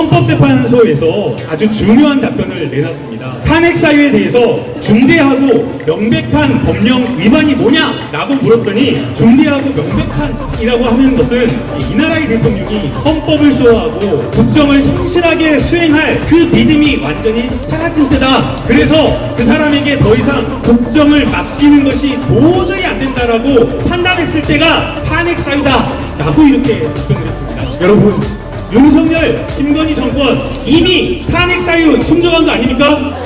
헌법재판소에서 아주 중요한 답변을 내놨습니다. 탄핵 사유에 대해서 중대하고 명백한 법령 위반이 뭐냐라고 물었더니 중대하고 명백한이라고 하는 것은 이 나라의 대통령이 헌법을 수호하고 국정을 성실하게 수행할 그 믿음이 완전히 사라진 때다. 그래서 그 사람에게 더 이상 국정을 맡기는 것이 도저히 안 된다라고 판단했을 때가 탄핵 사유다라고 이렇게 답변을 했습니다. 여러분 윤석열, 김건희 정권 이미 탄핵 사유 충족한 거 아닙니까?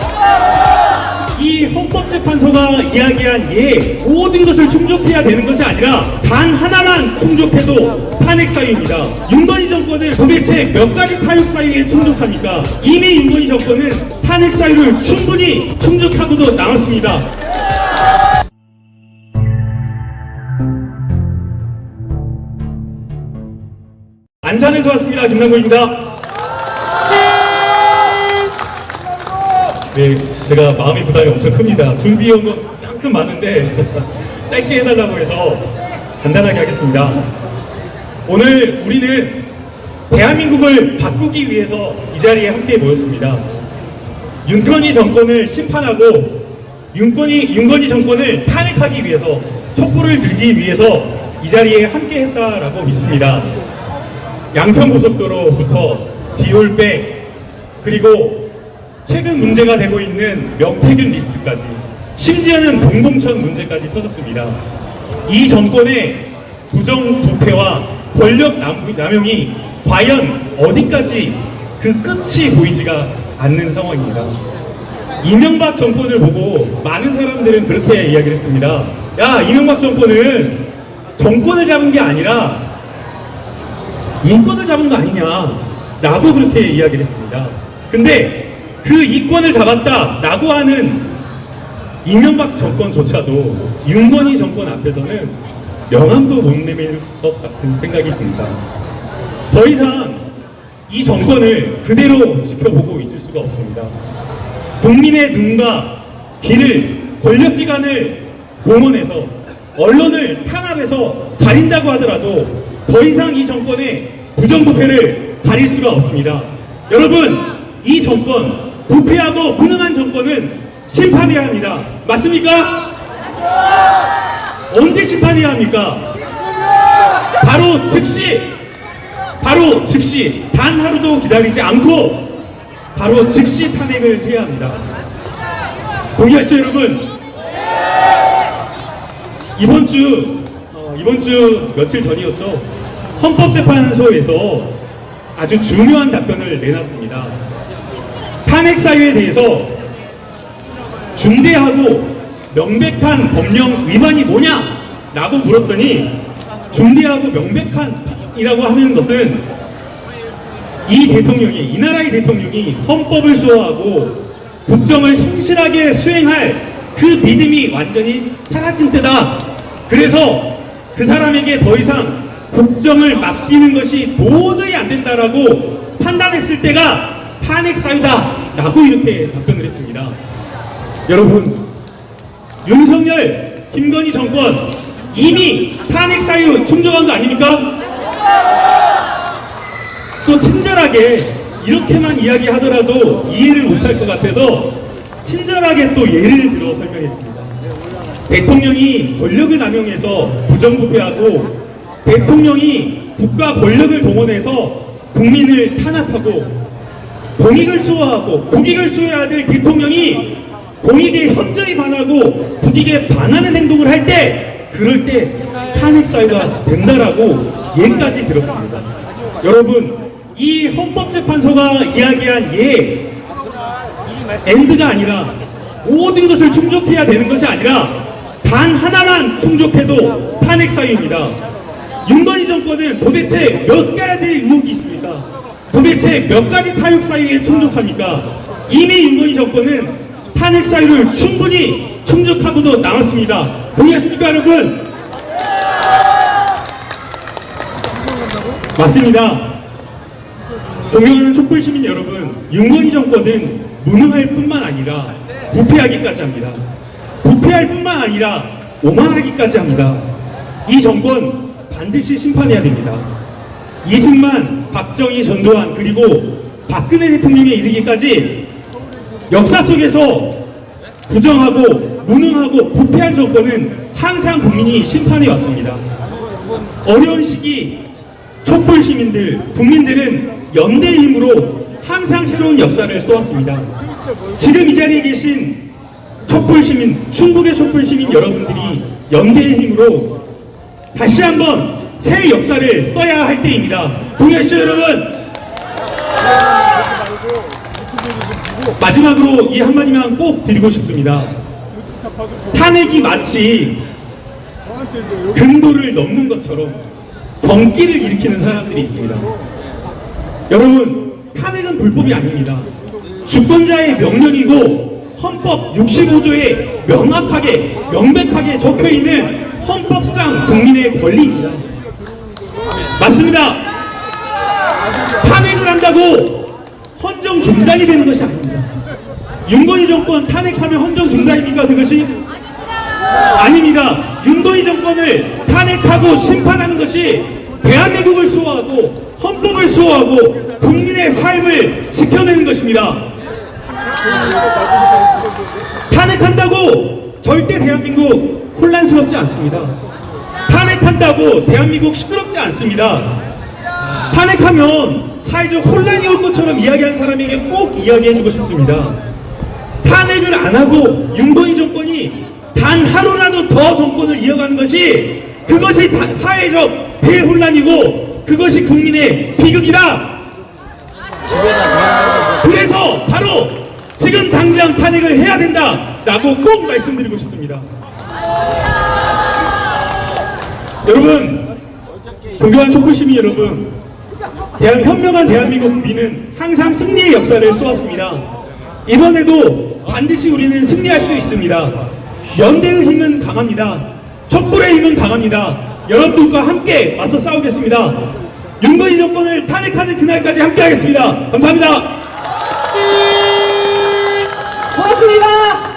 이 헌법재판소가 이야기한 예 모든 것을 충족해야 되는 것이 아니라 단 하나만 충족해도 탄핵 사유입니다. 윤건희 정권을 도대체 몇 가지 타육 사유에 충족합니까? 이미 윤건희 정권은 탄핵 사유를 충분히 충족하고도 남았습니다. 안산에서 왔습니다. 김남국입니다. 네, 제가 마음의 부담이 엄청 큽니다. 준비해온 건 만큼 많은데 짧게 해달라고 해서 간단하게 하겠습니다. 오늘 우리는 대한민국을 바꾸기 위해서 이 자리에 함께 모였습니다. 윤건희 정권을 심판하고 윤건희, 윤건희 정권을 탄핵하기 위해서 촛불을 들기 위해서 이 자리에 함께 했다라고 믿습니다. 양평고속도로부터 디올백 그리고 최근 문제가 되고 있는 명태균 리스트까지 심지어는 동봉천 문제까지 터졌습니다. 이 정권의 부정부패와 권력 남- 남용이 과연 어디까지 그 끝이 보이지가 않는 상황입니다. 이명박 정권을 보고 많은 사람들은 그렇게 이야기를 했습니다. 야, 이명박 정권은 정권을 잡은 게 아니라 인권을 잡은 거 아니냐라고 그렇게 이야기를 했습니다. 근데 그 이권을 잡았다라고 하는 이명박 정권조차도 윤건희 정권 앞에서는 명함도 못 내밀 것 같은 생각이 듭니다. 더 이상 이 정권을 그대로 지켜보고 있을 수가 없습니다. 국민의 눈과 귀를 권력기관을 동원해서 언론을 탄압해서 가린다고 하더라도 더 이상 이 정권의 부정부패를 가릴 수가 없습니다. 여러분, 이 정권, 부패하고 무능한 정권은 심판해야 합니다. 맞습니까? 언제 심판해야 합니까? 바로 즉시, 바로 즉시, 단 하루도 기다리지 않고 바로 즉시 탄핵을 해야 합니다. 동의하시죠, 여러분? 이번 주 어, 이번 주 며칠 전이었죠. 헌법재판소에서 아주 중요한 답변을 내놨습니다. 탄핵 사유에 대해서 중대하고 명백한 법령 위반이 뭐냐 라고 물었더니 중대하고 명백한이라고 하는 것은 이 대통령이 이 나라의 대통령이 헌법을 수호하고 국정을 성실하게 수행할 그 믿음이 완전히 사라진 때다. 그래서 그 사람에게 더 이상 국정을 맡기는 것이 도저히 안 된다라고 판단했을 때가 탄핵 사유다라고 이렇게 답변을 했습니다. 여러분, 윤석열, 김건희 정권 이미 탄핵 사유 충족한 거 아닙니까? 또 친절하게 이렇게만 이야기하더라도 이해를 못할 것 같아서 친절하게 또 예를 들어 설명했습니다. 대통령이 권력을 남용해서 부정부패하고 대통령이 국가 권력을 동원해서 국민을 탄압하고 공익을 수호하고 국익을 수호해야 될 대통령이 공익에 현저히 반하고 국익에 반하는 행동을 할 때 그럴 때 탄핵 사유가 된다라고 예까지 들었습니다. 여러분 이 헌법재판소가 이야기한 예 엔드가 아니라 모든 것을 충족해야 되는 것이 아니라 단 하나만 충족해도 탄핵 사유입니다. 윤건희 정권은 도대체 몇 가지 될 의혹이 있습니까? 도대체 몇 가지 타육 사유에 충족합니까? 이미 윤건희 정권은 탄핵 사유를 충분히 충족하고도 남았습니다. 동의하십니까, 여러분? 맞습니다. 존경하는 촛불 시민 여러분, 윤건희 정권은 무능할 뿐만 아니라 부패하기까지 합니다. 부패할 뿐만 아니라 오만하기까지 합니다. 이 정권 반드시 심판해야 됩니다. 이승만, 박정희, 전두환 그리고 박근혜 대통령에 이르기까지 역사 속에서 부정하고 무능하고 부패한 정권은 항상 국민이 심판해 왔습니다. 어려운 시기 촛불 시민들, 국민들은 연대의 힘으로 항상 새로운 역사를 써왔습니다. 지금 이 자리에 계신 촛불 시민, 충북의 촛불 시민 여러분들이 연대의 힘으로 다시 한번 새 역사를 써야 할 때입니다. 동의하시죠, 여러분? 마지막으로 이 한마디만 꼭 드리고 싶습니다. 탄핵이 마치 금도를 넘는 것처럼 경기를 일으키는 사람들이 있습니다. 여러분, 탄핵은 불법이 아닙니다. 주권자의 명령이고 헌법 65조에 명확하게, 명백하게 적혀 있는 헌법상 국민의 권리입니다. 맞습니다. 탄핵을 한다고 헌정 중단이 되는 것이 아닙니다. 윤건희 정권 탄핵하면 헌정 중단입니까 그것이? 아닙니다. 윤건희 정권을 탄핵하고 심판하는 것이 대한민국을 수호하고 헌법을 수호하고 국민의 삶을 지켜내는 것입니다. 탄핵한다고 절대 대한민국 혼란스럽지 않습니다. 탄핵한다고 대한민국 시끄럽지 않습니다. 탄핵하면 사회적 혼란이 올 것처럼 이야기하는 사람에게 꼭 이야기해주고 싶습니다. 탄핵을 안 하고 윤건희 정권이 단 하루라도 더 정권을 이어가는 것이 그것이 다- 사회적 대혼란이고 그것이 국민의 비극이다. 그래서 바로 지금 당장 탄핵을 해야 된다라고 꼭 말씀드리고 싶습니다. 여러분, 존경한 촛불시민 여러분, 대한 현명한 대한민국 국민은 항상 승리의 역사를 쏘았습니다. 이번에도 반드시 우리는 승리할 수 있습니다. 연대의 힘은 강합니다. 촛불의 힘은 강합니다. 여러분들과 함께 맞서 싸우겠습니다. 윤건희 정권을 탄핵하는 그날까지 함께하겠습니다. 감사합니다. 고맙습니다.